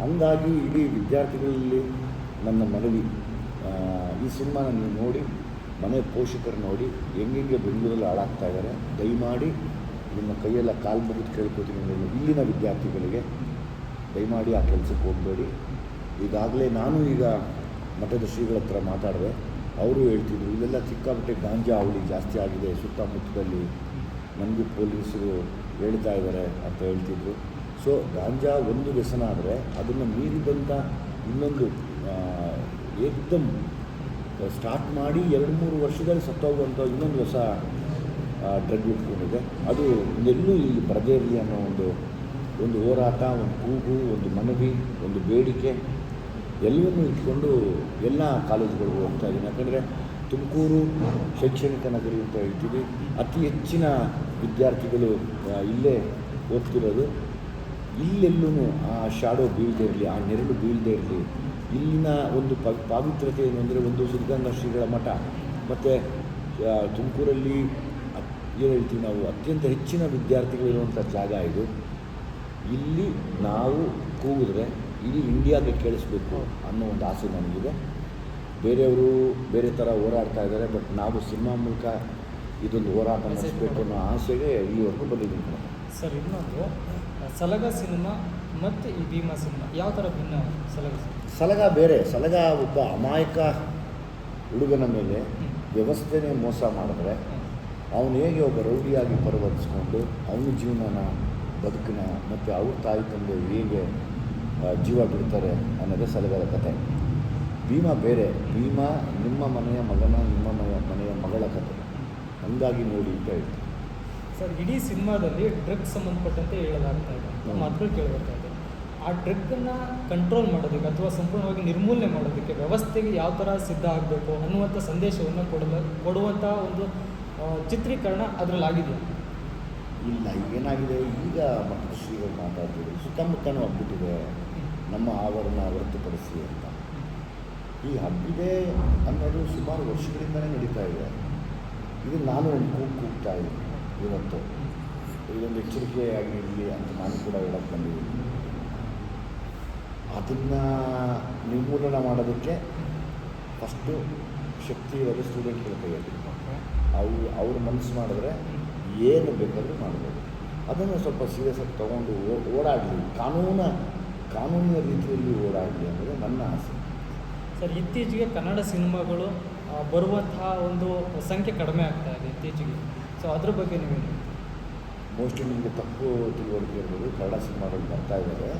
ಹಂಗಾಗಿ ಇಡೀ ವಿದ್ಯಾರ್ಥಿಗಳಲ್ಲಿ ನನ್ನ ಮನವಿ ಈ ಸಿನಿಮಾನ ನೀವು ನೋಡಿ, ಮನೆ ಪೋಷಕರು ನೋಡಿ, ಹೆಂಗೆಂಗೆ ಬೆಂಗಳೂರಲ್ಲಿ ಹಾಳಾಗ್ತಾ ಇದ್ದಾರೆ, ದಯಮಾಡಿ ನಿಮ್ಮ ಕೈಯೆಲ್ಲ ಕಾಲು ಮುಗಿದು ಕೇಳ್ಕೊತೀನಿ ಇಲ್ಲಿನ ವಿದ್ಯಾರ್ಥಿಗಳಿಗೆ. ದಯಮಾಡಿ ಆ ಕೆಲಸಕ್ಕೆ ಹೋಗಬೇಡಿ. ಈಗಾಗಲೇ ನಾನು ಈಗ ಮಠದ ಶ್ರೀಗಳ ಹತ್ರ ಮಾತಾಡಿದೆ. ಅವರು ಹೇಳ್ತಿದ್ರು, ಇಲ್ಲೆಲ್ಲ ಸಿಕ್ಕಾಪಟ್ಟೆ ಗಾಂಜಾ ಅವಳಿ ಜಾಸ್ತಿ ಆಗಿದೆ, ಸುತ್ತಮುತ್ತದಲ್ಲಿ. ನನಗೂ ಪೊಲೀಸರು ಹೇಳ್ತಾ ಇದ್ದಾರೆ ಅಂತ ಹೇಳ್ತಿದ್ರು. ಸೊ ಗಾಂಜಾ ಒಂದು ವ್ಯಸನ ಆದರೆ ಅದನ್ನು ಮೀರಿದಂಥ ಇನ್ನೊಂದು ಏಕ್ದಮ್ ಸ್ಟಾರ್ಟ್ ಮಾಡಿ ಎರಡು ಮೂರು ವರ್ಷದಲ್ಲಿ ಸತ್ತೋಗುವಂಥ ಇನ್ನೊಂದು ಹೊಸ ಡ್ರಗ್ ಇಟ್ಕೊಂಡಿದೆ ಅದು ಎಲ್ಲೂ ಇಲ್ಲಿ ಬರದೇ ಇರಲಿ ಅನ್ನೋ ಒಂದು ಒಂದು ಹೋರಾಟ, ಒಂದು ಕೂಗು, ಒಂದು ಮನವಿ, ಒಂದು ಬೇಡಿಕೆ ಎಲ್ಲವನ್ನೂ ಇಟ್ಕೊಂಡು ಎಲ್ಲ ಕಾಲೇಜುಗಳಿಗೂ ಹೋಗ್ತಾ ಇದ್ದೀನಿ ಯಾಕಂದರೆ ತುಮಕೂರು ಶೈಕ್ಷಣಿಕ ನಗರಿ ಅಂತ ಹೇಳ್ತೀವಿ. ಅತಿ ಹೆಚ್ಚಿನ ವಿದ್ಯಾರ್ಥಿಗಳು ಇಲ್ಲೇ ಓದ್ತಿರೋದು. ಇಲ್ಲೆಲ್ಲೂ ಆ ಶಾಡೋ ಬೀಳದೇ ಇರಲಿ, ಆ ನೆರಳು ಬೀಳದೇ ಇರಲಿ, ಇಲ್ಲಿನ ಒಂದು ಪ ಪಾವಿತ್ರತೆ ಏನು ಅಂದರೆ ಒಂದು ಸಿದ್ಧಗಂಗಾ ಶ್ರೀಗಳ ಮಠ, ಮತ್ತು ತುಮಕೂರಲ್ಲಿ ಏನು ಹೇಳ್ತೀವಿ ನಾವು, ಅತ್ಯಂತ ಹೆಚ್ಚಿನ ವಿದ್ಯಾರ್ಥಿಗಳಿರುವಂಥ ಜಾಗ ಇದು. ಇಲ್ಲಿ ನಾವು ಕೂಗಿದ್ರೆ ಇಡೀ ಇಂಡಿಯಾಗೆ ಕೇಳಿಸ್ಬೇಕು ಅನ್ನೋ ಒಂದು ಆಸೆ ನನಗಿದೆ ಬೇರೆಯವರು ಬೇರೆ ಥರ ಹೋರಾಡ್ತಾ ಇದ್ದಾರೆ ಬಟ್ ನಾವು ಸಿನಿಮಾ ಮೂಲಕ ಇದೊಂದು ಹೋರಾಟ ನಡೆಸಬೇಕು ಅನ್ನೋ ಆಸೆಗೆ ಇಲ್ಲಿವರೆಗೂ ಬಂದಿದ್ದೀನಿ. ಸರ್, ಇನ್ನೊಂದು ಸಲಗ ಸಿನಿಮಾ ಮತ್ತು ಈ ಭೀಮಾ ಸಿನಿಮಾ ಯಾವ ಥರ ಭಿನ್ನ ಸಲಗ ಸಲಗ ಬೇರೆ ಸಲಗ ಒಬ್ಬ ಅಮಾಯಕ ಹುಡುಗನ ಮೇಲೆ ವ್ಯವಸ್ಥೆನೇ ಮೋಸ ಮಾಡಿದ್ರೆ ಅವನು ಹೇಗೆ ಒಬ್ಬ ರೌಡಿಯಾಗಿ ಪರಿವರ್ತಿಸ್ಕೊಂಡು ಅವನ ಜೀವನನ ಬದುಕಿನ ಮತ್ತು ಅವ್ರ ತಾಯಿ ತಂದೆ ಹೇಗೆ ಜೀವ ಬಿಡ್ತಾರೆ ಅನ್ನೋದೇ ಸಲಗದ ಕತೆ. ಭೀಮಾ ಬೇರೆ ಭೀಮಾ ನಿಮ್ಮ ಮನೆಯ ಮಗನ ನಿಮ್ಮ ಮನೆಯ ಮನೆಯ ಮಗಳ ಕತೆ. ಹಂಗಾಗಿ ನೋಡಿ ಅಂತ ಹೇಳ್ತೀನಿ. ಸರ್ ಇಡೀ ಸಿನಿಮಾದಲ್ಲಿ ಡ್ರಗ್ ಸಂಬಂಧಪಟ್ಟಂತೆ ಹೇಳಲಾಗ್ತಾ ಇದೆ. ಮಾತುಗಳು ಕೇಳಿಬರ್ತಾ ಇದೆ. ಆ ಡ್ರಗ್ನ ಕಂಟ್ರೋಲ್ ಮಾಡೋದಕ್ಕೆ ಅಥವಾ ಸಂಪೂರ್ಣವಾಗಿ ನಿರ್ಮೂಲನೆ ಮಾಡೋದಕ್ಕೆ ವ್ಯವಸ್ಥೆಗೆ ಯಾವ ಥರ ಸಿದ್ಧ ಆಗಬೇಕು ಅನ್ನುವಂಥ ಸಂದೇಶವನ್ನು ಕೊಡಲ ಕೊಡುವಂಥ ಒಂದು ಚಿತ್ರೀಕರಣ ಅದರಲ್ಲಿ ಆಗಿದೆ ಇಲ್ಲ ಏನಾಗಿದೆ ಈಗ ಮಕ್ಕಳು ಶ್ರೀಗಳು ಮಾತಾಡ್ತಿದ್ರು. ಸುತ್ತಮುತ್ತನೂ ಹಬ್ಬಿಟ್ಟಿದೆ. ನಮ್ಮ ಆವರಣ ಹೊರತುಪಡಿಸಿ ಅಂತ. ಈ ಹಬ್ಬಿದೆ ಅನ್ನೋದು ಸುಮಾರು ವರ್ಷಗಳಿಂದಲೇ ನಡೀತಾ ಇದೆ. ಇದು ನಾನು ಒಂದು ಕೂಗು ಕೂಗ್ತಾ ಇದ್ದೀನಿ. ಇವತ್ತು. ಇದೊಂದು ಎಚ್ಚರಿಕೆಯಾಗಿರಲಿ ಅಂತ ನಾನು ಕೂಡ ಹೇಳಕ್ಕೆ ಬಂದಿದ್ದೀನಿ. ಅದನ್ನು ನಿರ್ಮೂಲನೆ ಮಾಡೋದಕ್ಕೆ ಫಸ್ಟು ಶಕ್ತಿ ಇರೋದು ಸ್ಟೂಡೆಂಟ್ಗಳ ಕೈಯಲ್ಲಿ. ಅವ್ರು, ಅವ್ರ ಮನಸ್ಸು ಮಾಡಿದ್ರೆ ಏನು ಬೇಕಾದರೂ ಮಾಡ್ಬೋದು. ಅದನ್ನು ಸ್ವಲ್ಪ ಸೀರಿಯಸ್ ಆಗಿ ತೊಗೊಂಡು ಓಡಾಡಲಿ. ಕಾನೂನ, ಕಾನೂನಿನ ರೀತಿಯಲ್ಲಿ ಓಡಾಡಲಿ ಅನ್ನೋದು ನನ್ನ ಆಸೆ. ಸರ್, ಇತ್ತೀಚೆಗೆ ಕನ್ನಡ ಸಿನಿಮಾಗಳು ಬರುವಂತಹ ಒಂದು ಸಂಖ್ಯೆ ಕಡಿಮೆ ಆಗ್ತಾ ಇದೆ ಇತ್ತೀಚೆಗೆ. ಸೊ ಅದ್ರ ಬಗ್ಗೆ ನೀವು ಮೋಸ್ಟ್ಲಿ ನಿಮಗೆ ತಪ್ಪು ತಿಳುವಳಿಕೆ ಇರ್ಬೋದು ಕನ್ನಡ ಸಿನಿಮಾಗಳು ಬರ್ತಾ ಇದ್ದಾರೆ